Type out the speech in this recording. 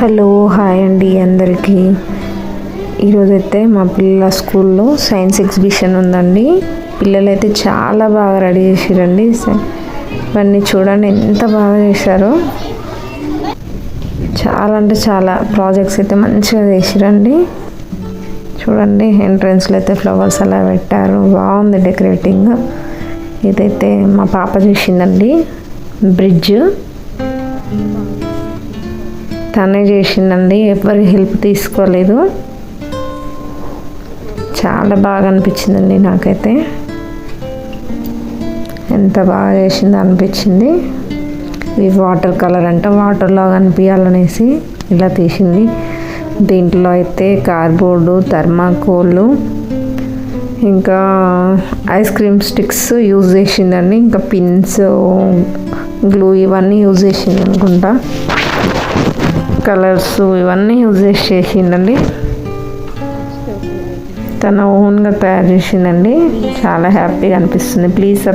Hello hi అండి అందరికీ. ఈరోజైతే మా పిల్లల స్కూల్లో సైన్స్ ఎగ్జిబిషన్ ఉందండి. పిల్లలైతే చాలా బాగా రెడీ చేసిరండి. ఇవన్నీ చూడండి ఎంత బాగా చేశారో. చాలా అంటే చాలా ప్రాజెక్ట్స్ అయితే మంచిగా చేసిరండి. చూడండి ఎంట్రన్స్లో అయితే ఫ్లవర్స్ అలా పెట్టారు. బాగుంది డెకరేటింగ్. ఇదైతే మా పాప చేసిందండి. బ్రిడ్జ్. తనే చేసిందండి ఎవరి హెల్ప్ తీసుకోలేదు. చాలా బాగా అనిపించిందండి నాకైతే. ఎంత బాగా చేసిందో అనిపించింది. ఇది వాటర్ కలర్ అంట వాటర్లో కనిపించాలనేసి ఇలా తీసింది. దీంట్లో అయితే కార్బోర్డు థర్మాకోళ్ళు ఇంకా ఐస్ క్రీమ్ స్టిక్స్ యూజ్ చేసిందండి. ఇంకా పిన్స్ గ్లూ ఇవన్నీ యూజ్ చేసింది అనుకుంటా. కలర్స్ ఇవన్నీ యూజ్ చేసి చేసిందండి తన ఓన్గా తయారు చేసిందండి చాలా హ్యాపీగా అనిపిస్తుంది. ప్లీజ్